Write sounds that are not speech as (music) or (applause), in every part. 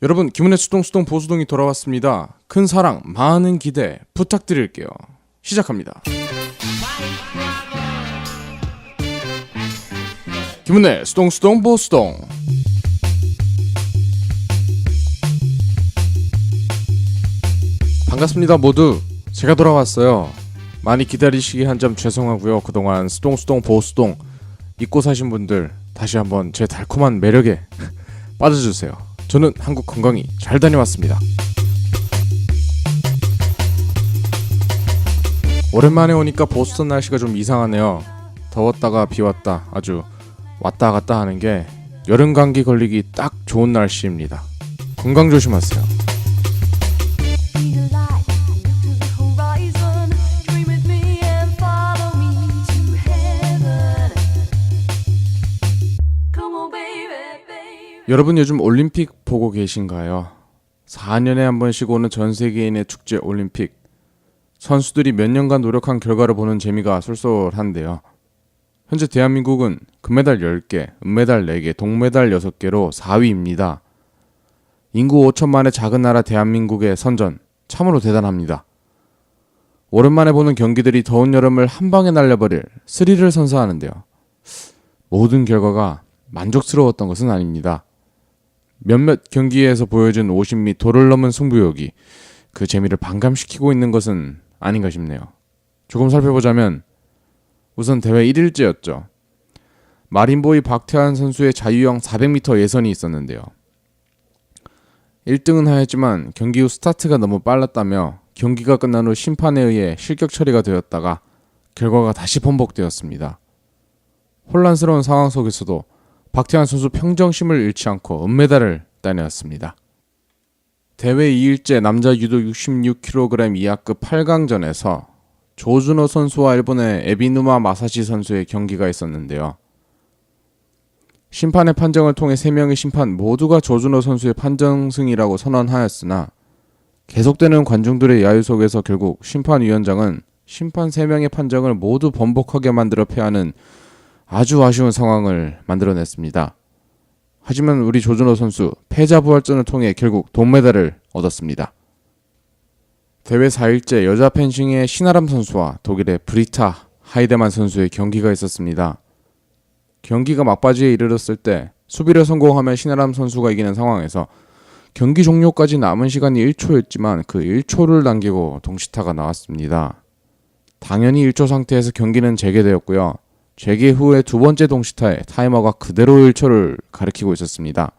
여러분 김은혜 수동 수동 보수동이 돌아왔습니다. 큰 사랑 많은 기대 부탁드릴게요. 시작합니다. 김은혜 수동 수동 보수동 반갑습니다 모두 제가 돌아왔어요. 많이 기다리시게 한점 죄송하고요. 그동안 수동수동 보수동 잊고 사신 분들 다시 한번 제 달콤한 매력에 (laughs) 빠져주세요. 저는 한국 건강히 잘 다녀왔습니다. 오랜만에 오니까 보스턴 날씨가 좀 이상하네요. 더웠다가 비 왔다 아주 왔다 갔다 하는 게 여름 감기 걸리기 딱 좋은 날씨입니다. 건강 조심하세요. 여러분 요즘 올림픽 보고 계신가요? 4년에 한 번씩 오는 전 세계인의 축제 올림픽. 선수들이 몇 년간 노력한 결과를 보는 재미가 쏠쏠한데요. 현재 대한민국은 금메달 10개, 은메달 4개, 동메달 6개로 4위입니다. 인구 5천만의 작은 나라 대한민국의 선전 참으로 대단합니다. 오랜만에 보는 경기들이 더운 여름을 한 방에 날려버릴 스릴을 선사하는데요. 모든 결과가 만족스러웠던 것은 아닙니다. 몇몇 경기에서 보여준 50미 도를 넘은 승부욕이 그 재미를 반감시키고 있는 것은 아닌가 싶네요. 조금 살펴보자면 우선 대회 1일째였죠. 마린보이 박태환 선수의 자유형 400m 예선이 있었는데요. 1등은 하였지만 경기 후 스타트가 너무 빨랐다며 경기가 끝난 후 심판에 의해 실격 처리가 되었다가 결과가 다시 번복되었습니다. 혼란스러운 상황 속에서도 박태환 선수 평정심을 잃지 않고 은메달을 따내었습니다. 대회 2일째 남자 유도 66kg 이하급 8강전에서 조준호 선수와 일본의 에비누마 마사시 선수의 경기가 있었는데요. 심판의 판정을 통해 3명의 심판 모두가 조준호 선수의 판정승이라고 선언하였으나 계속되는 관중들의 야유 속에서 결국 심판위원장은 심판 3명의 판정을 모두 번복하게 만들어 패하는 아주 아쉬운 상황을 만들어냈습니다. 하지만 우리 조준호 선수 패자 부활전을 통해 결국 동메달을 얻었습니다. 대회 4일째 여자 펜싱의 신아람 선수와 독일의 브리타 하이데만 선수의 경기가 있었습니다. 경기가 막바지에 이르렀을 때 수비를 성공하면 신아람 선수가 이기는 상황에서 경기 종료까지 남은 시간이 1초였지만 그 1초를 남기고 동시타가 나왔습니다. 당연히 1초 상태에서 경기는 재개되었고요. 재개 후에 두 번째 동시타에 타이머가 그대로 1초를 가리키고 있었습니다.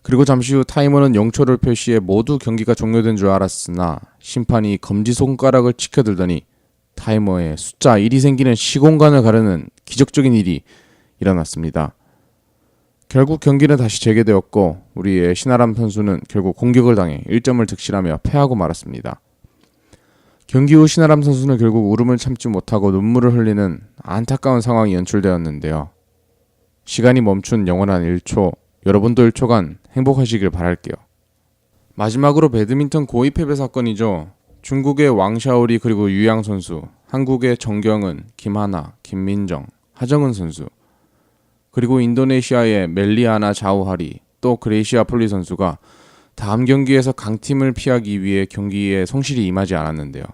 그리고 잠시 후 타이머는 0초를 표시해 모두 경기가 종료된 줄 알았으나 심판이 검지 손가락을 치켜들더니 타이머에 숫자 1이 생기는 시공간을 가르는 기적적인 일이 일어났습니다. 결국 경기는 다시 재개되었고 우리의 신아람 선수는 결국 공격을 당해 1점을 득실하며 패하고 말았습니다. 경기 후 신아람 선수는 결국 울음을 참지 못하고 눈물을 흘리는 안타까운 상황이 연출되었는데요. 시간이 멈춘 영원한 1초, 여러분도 1초간 행복하시길 바랄게요. 마지막으로 배드민턴 고위 패배 사건이죠. 중국의 왕샤오리 그리고 유양 선수, 한국의 정경은, 김하나, 김민정, 하정은 선수, 그리고 인도네시아의 멜리아나 자우하리, 또 그레이시아 폴리 선수가 다음 경기에서 강팀을 피하기 위해 경기에 성실히 임하지 않았는데요.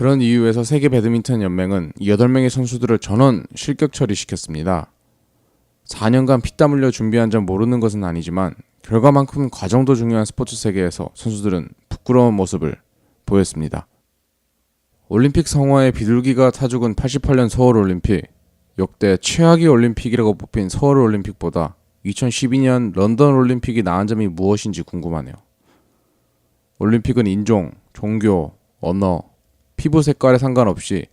그런 이유에서 세계 배드민턴 연맹은 8명의 선수들을 전원 실격 처리시켰습니다. 4년간 피땀 흘려 준비한 점 모르는 것은 아니지만 결과만큼 과정도 중요한 스포츠 세계에서 선수들은 부끄러운 모습을 보였습니다. 올림픽 성화의 비둘기가 타죽은 88년 서울 올림픽 역대 최악의 올림픽이라고 뽑힌 서울 올림픽보다 2012년 런던 올림픽이 나은 점이 무엇인지 궁금하네요. 올림픽은 인종, 종교, 언어, 피부 색깔에 상관없이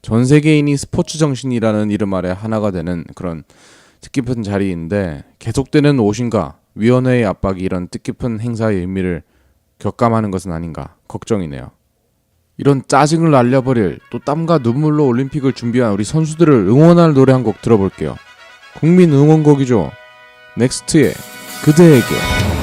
전 세계인이 스포츠 정신이라는 이름 아래 하나가 되는 그런 뜻깊은 자리인데 계속되는 오신과 위원회의 압박이 이런 뜻깊은 행사의 의미를 격감하는 것은 아닌가 걱정이네요. 이런 짜증을 날려버릴 또 땀과 눈물로 올림픽을 준비한 우리 선수들을 응원할 노래 한 곡 들어볼게요. 국민 응원곡이죠. 넥스트의 그대에게.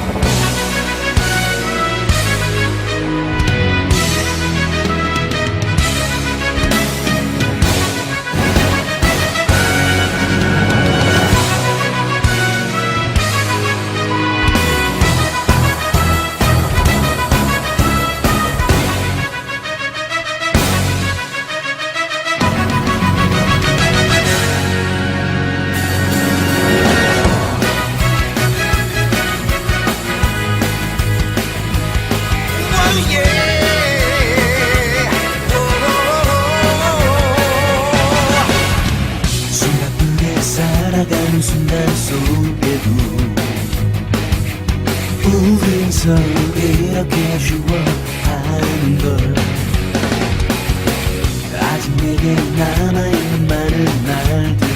어느 순간 속에도 우린 서로 이렇게 좋아하는 걸 아직 내게 남아있는 많은 말들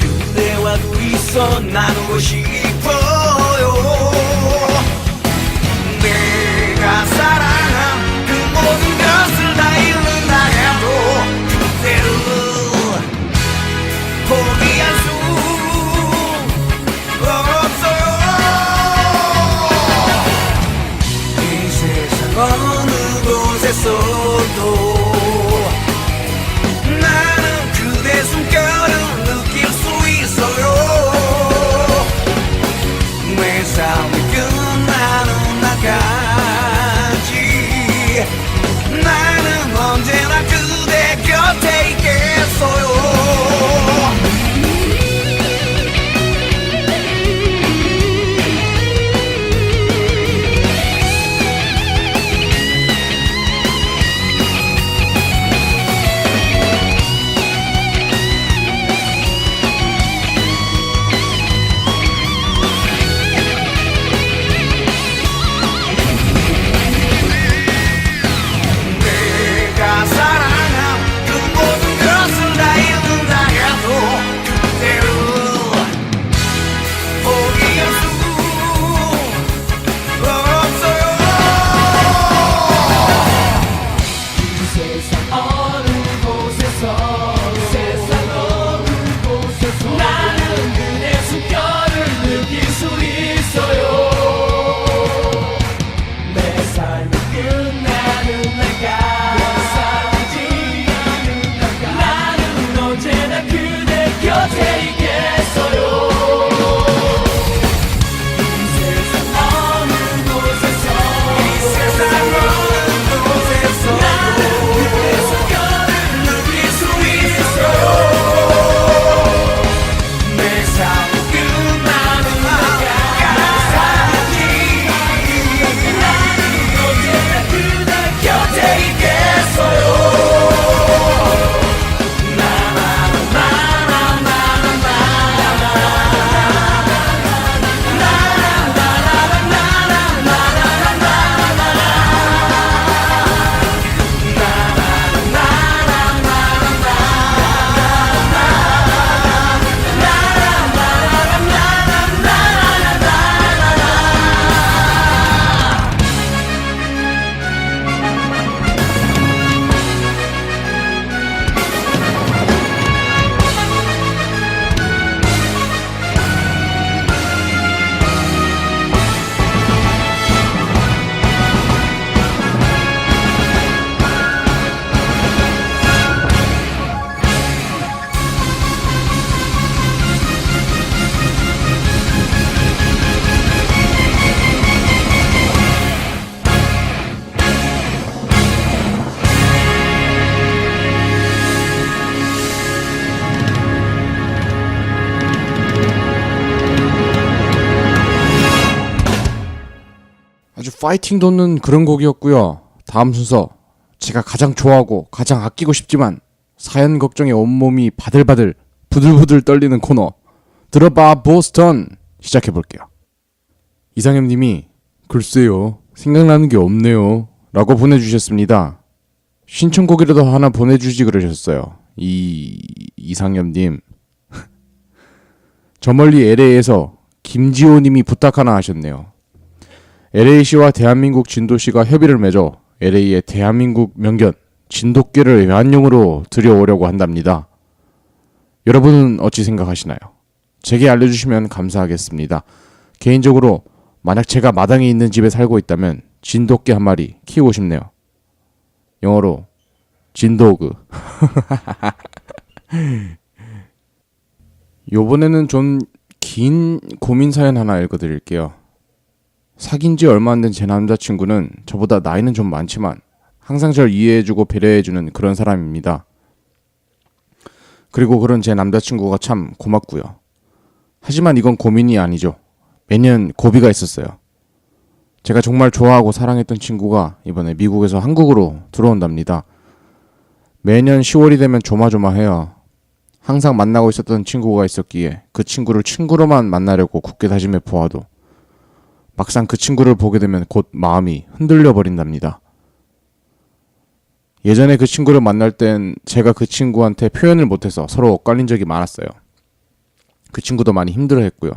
그대와도 있어 나누고 싶어. 파이팅 돋는 그런 곡이었고요. 다음 순서 제가 가장 좋아하고 가장 아끼고 싶지만 사연 걱정에 온몸이 바들바들 부들부들 떨리는 코너 들어봐 보스턴 시작해 볼게요. 이상엽 님이 글쎄요 생각나는 게 없네요 라고 보내주셨습니다. 신청곡이라도 하나 보내주지 그러셨어요. 이 이상엽 님. (laughs) 저 멀리 LA에서 김지호 님이 부탁 하나 하셨네요. LA시와 대한민국 진도시가 협의를 맺어 LA의 대한민국 명견 진돗개를 애완용으로 들여오려고 한답니다. 여러분은 어찌 생각하시나요? 제게 알려주시면 감사하겠습니다. 개인적으로 만약 제가 마당에 있는 집에 살고 있다면 진돗개 한 마리 키우고 싶네요. 영어로 진도그. (laughs) 요번에는 좀 긴 고민 사연 하나 읽어드릴게요. 사귄 지 얼마 안 된 제 남자친구는 저보다 나이는 좀 많지만 항상 절 이해해주고 배려해주는 그런 사람입니다. 그리고 그런 제 남자친구가 참 고맙고요. 하지만 이건 고민이 아니죠. 매년 고비가 있었어요. 제가 정말 좋아하고 사랑했던 친구가 이번에 미국에서 한국으로 들어온답니다. 매년 10월이 되면 조마조마해요. 항상 만나고 있었던 친구가 있었기에 그 친구를 친구로만 만나려고 굳게 다짐해 보아도 막상 그 친구를 보게 되면 곧 마음이 흔들려 버린답니다. 예전에 그 친구를 만날 땐 제가 그 친구한테 표현을 못해서 서로 엇갈린 적이 많았어요. 그 친구도 많이 힘들어 했고요.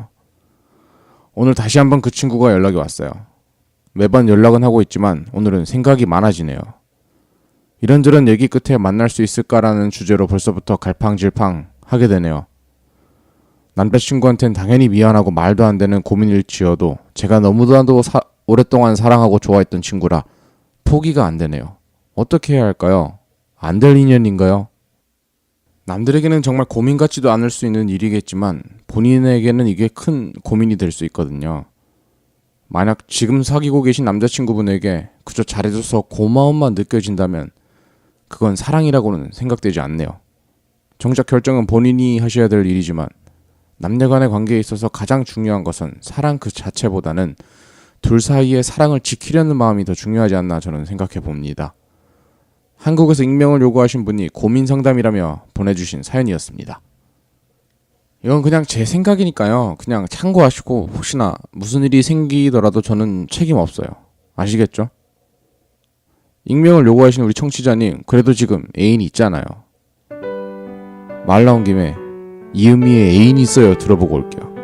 오늘 다시 한번 그 친구가 연락이 왔어요. 매번 연락은 하고 있지만 오늘은 생각이 많아지네요. 이런저런 얘기 끝에 만날 수 있을까라는 주제로 벌써부터 갈팡질팡 하게 되네요. 남자친구한텐 당연히 미안하고 말도 안 되는 고민일지어도 제가 너무나도 사- 오랫동안 사랑하고 좋아했던 친구라 포기가 안 되네요. 어떻게 해야 할까요? 안 될 인연인가요? 남들에게는 정말 고민 같지도 않을 수 있는 일이겠지만 본인에게는 이게 큰 고민이 될 수 있거든요. 만약 지금 사귀고 계신 남자친구분에게 그저 잘해줘서 고마움만 느껴진다면 그건 사랑이라고는 생각되지 않네요. 정작 결정은 본인이 하셔야 될 일이지만 남녀 간의 관계에 있어서 가장 중요한 것은 사랑 그 자체보다는 둘 사이의 사랑을 지키려는 마음이 더 중요하지 않나 저는 생각해 봅니다. 한국에서 익명을 요구하신 분이 고민 상담이라며 보내주신 사연이었습니다. 이건 그냥 제 생각이니까요. 그냥 참고하시고 혹시나 무슨 일이 생기더라도 저는 책임 없어요. 아시겠죠? 익명을 요구하신 우리 청취자님 그래도 지금 애인이 있잖아요. 말 나온 김에 이은미의 애인이 있어요 들어보고 올게요.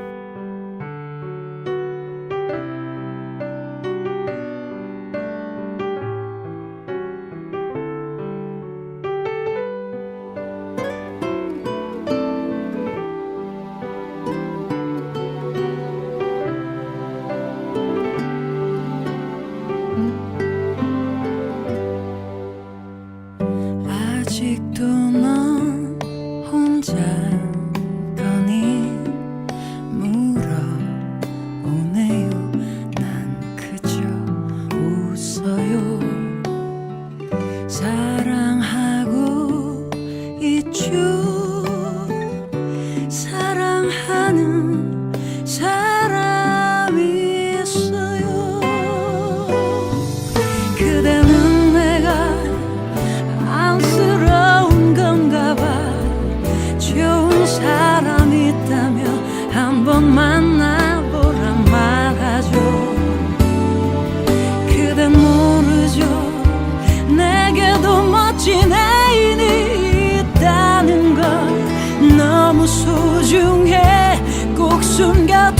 한번 만나보란 말하죠. 그댄 모르죠. 내게도 멋진 애인이 있다는 걸 너무 소중해. 꼭 숨겨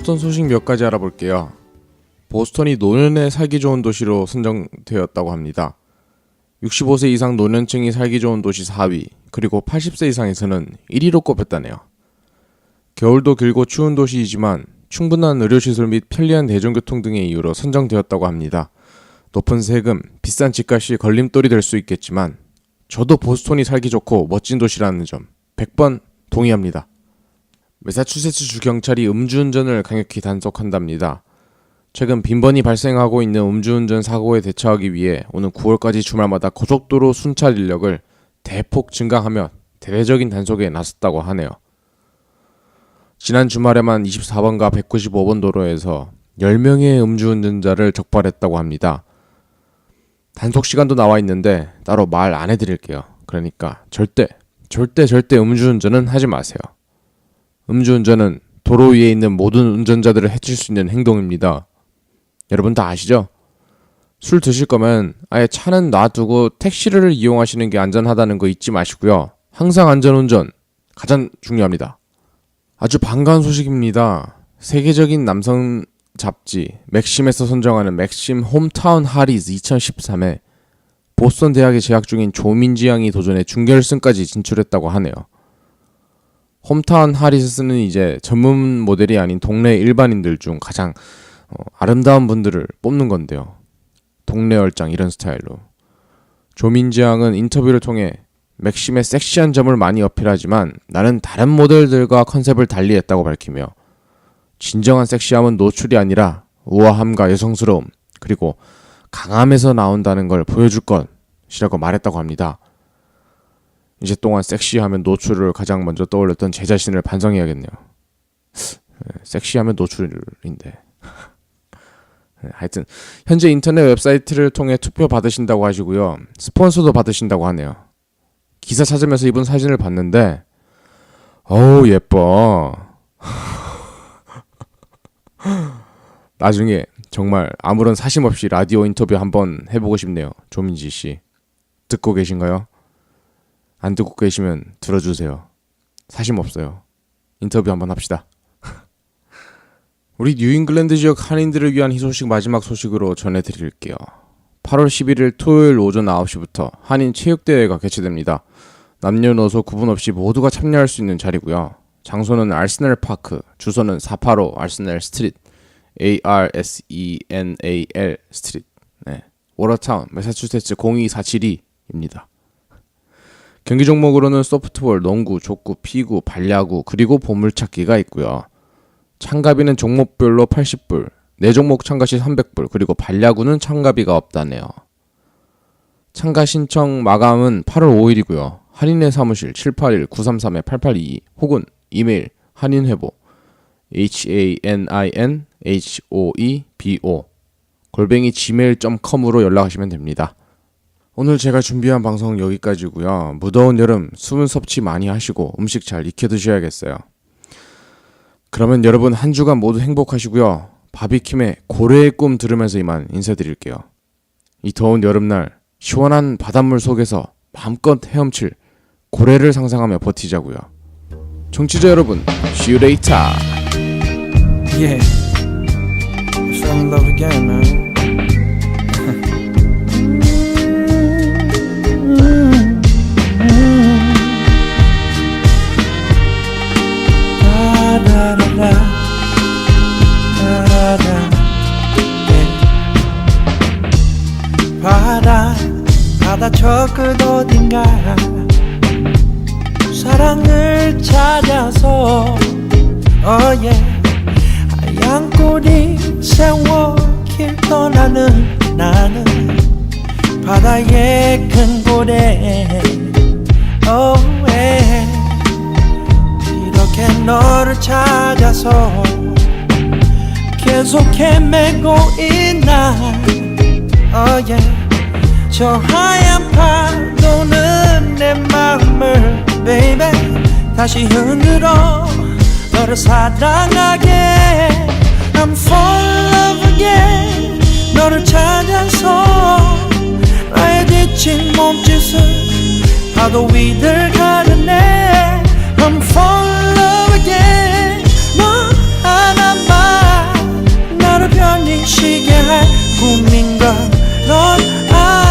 보스턴 소식 몇 가지 알아볼게요. 보스턴이 노년에 살기 좋은 도시로 선정되었다고 합니다. 65세 이상 노년층이 살기 좋은 도시 4위, 그리고 80세 이상에서는 1위로 꼽혔다네요. 겨울도 길고 추운 도시이지만 충분한 의료시설 및 편리한 대중교통 등의 이유로 선정되었다고 합니다. 높은 세금, 비싼 집값이 걸림돌이 될 수 있겠지만 저도 보스턴이 살기 좋고 멋진 도시라는 점 100번 동의합니다. 매사추세츠 주 경찰이 음주운전을 강력히 단속한답니다. 최근 빈번히 발생하고 있는 음주운전 사고에 대처하기 위해 오는 9월까지 주말마다 고속도로 순찰 인력을 대폭 증강하며 대대적인 단속에 나섰다고 하네요. 지난 주말에만 24번과 195번 도로에서 10명의 음주운전자를 적발했다고 합니다. 단속 시간도 나와 있는데 따로 말 안 해드릴게요. 그러니까 절대, 절대, 절대 음주운전은 하지 마세요. 음주운전은 도로 위에 있는 모든 운전자들을 해칠 수 있는 행동입니다. 여러분 다 아시죠? 술 드실 거면 아예 차는 놔두고 택시를 이용하시는 게 안전하다는 거 잊지 마시고요. 항상 안전운전 가장 중요합니다. 아주 반가운 소식입니다. 세계적인 남성 잡지 맥심에서 선정하는 맥심 홈타운 하리즈 2013에 보스턴 대학에 재학 중인 조민지 양이 도전해 준결승까지 진출했다고 하네요. 홈타운 하리스는 이제 전문 모델이 아닌 동네 일반인들 중 가장 어, 아름다운 분들을 뽑는 건데요. 동네 얼짱 이런 스타일로 조민지 양은 인터뷰를 통해 맥심의 섹시한 점을 많이 어필하지만 나는 다른 모델들과 컨셉을 달리했다고 밝히며 진정한 섹시함은 노출이 아니라 우아함과 여성스러움 그리고 강함에서 나온다는 걸 보여줄 것이라고 말했다고 합니다. 이제 동안 섹시하면 노출을 가장 먼저 떠올렸던 제 자신을 반성해야겠네요. 네, 섹시하면 노출인데. 네, (laughs) 하여튼 현재 인터넷 웹사이트를 통해 투표 받으신다고 하시고요. 스폰서도 받으신다고 하네요. 기사 찾으면서 입은 사진을 봤는데 어우 예뻐. (laughs) 나중에 정말 아무런 사심 없이 라디오 인터뷰 한번 해보고 싶네요. 조민지 씨 듣고 계신가요? 안 듣고 계시면 들어주세요. 사심 없어요. 인터뷰 한번 합시다. (laughs) 우리 뉴잉글랜드 지역 한인들을 위한 희소식 마지막 소식으로 전해드릴게요. 8월 11일 토요일 오전 9시부터 한인 체육대회가 개최됩니다. 남녀노소 구분 없이 모두가 참여할 수 있는 자리고요. 장소는 알스넬 파크, 주소는 485 알스넬 스트리트, A-R-S-E-N-A-L 스트리트, 네. 워터타운, 매사추세츠 02472입니다. 경기 종목으로는 소프트볼, 농구, 족구, 피구, 발야구, 그리고 보물찾기가 있고요. 참가비는 종목별로 80불, 네 종목 참가 시 300불, 그리고 발야구는 참가비가 없다네요. 참가 신청 마감은 8월 5일이고요. 한인회 사무실 781-933-8822 혹은 이메일 한인회보 h-a-n-i-n-h-o-e-b-o 골뱅이 gmail.com으로 연락하시면 됩니다. 오늘 제가 준비한 방송 여기까지고요. 무더운 여름 수분 섭취 많이 하시고 음식 잘 익혀 드셔야겠어요. 그러면 여러분 한 주간 모두 행복하시고요. 바비킴의 고래의 꿈 들으면서 이만 인사드릴게요. 이 더운 여름날 시원한 바닷물 속에서 마음껏 헤엄칠 고래를 상상하며 버티자고요. 청취자 여러분, see you later. Yeah. I fell in love again, man. 너를 찾아서 계속 헤매고 있나? Oh yeah. 저 하얀 파도는 내 마음을 baby. 다시 흔들어 너를 사랑하게. I'm fall in love again. 너를 찾아서 나의 지친 몸짓을 파도 위를 가르네. I'm fall again 너 하나만 나를 쉬게 할 꿈인 걸넌 아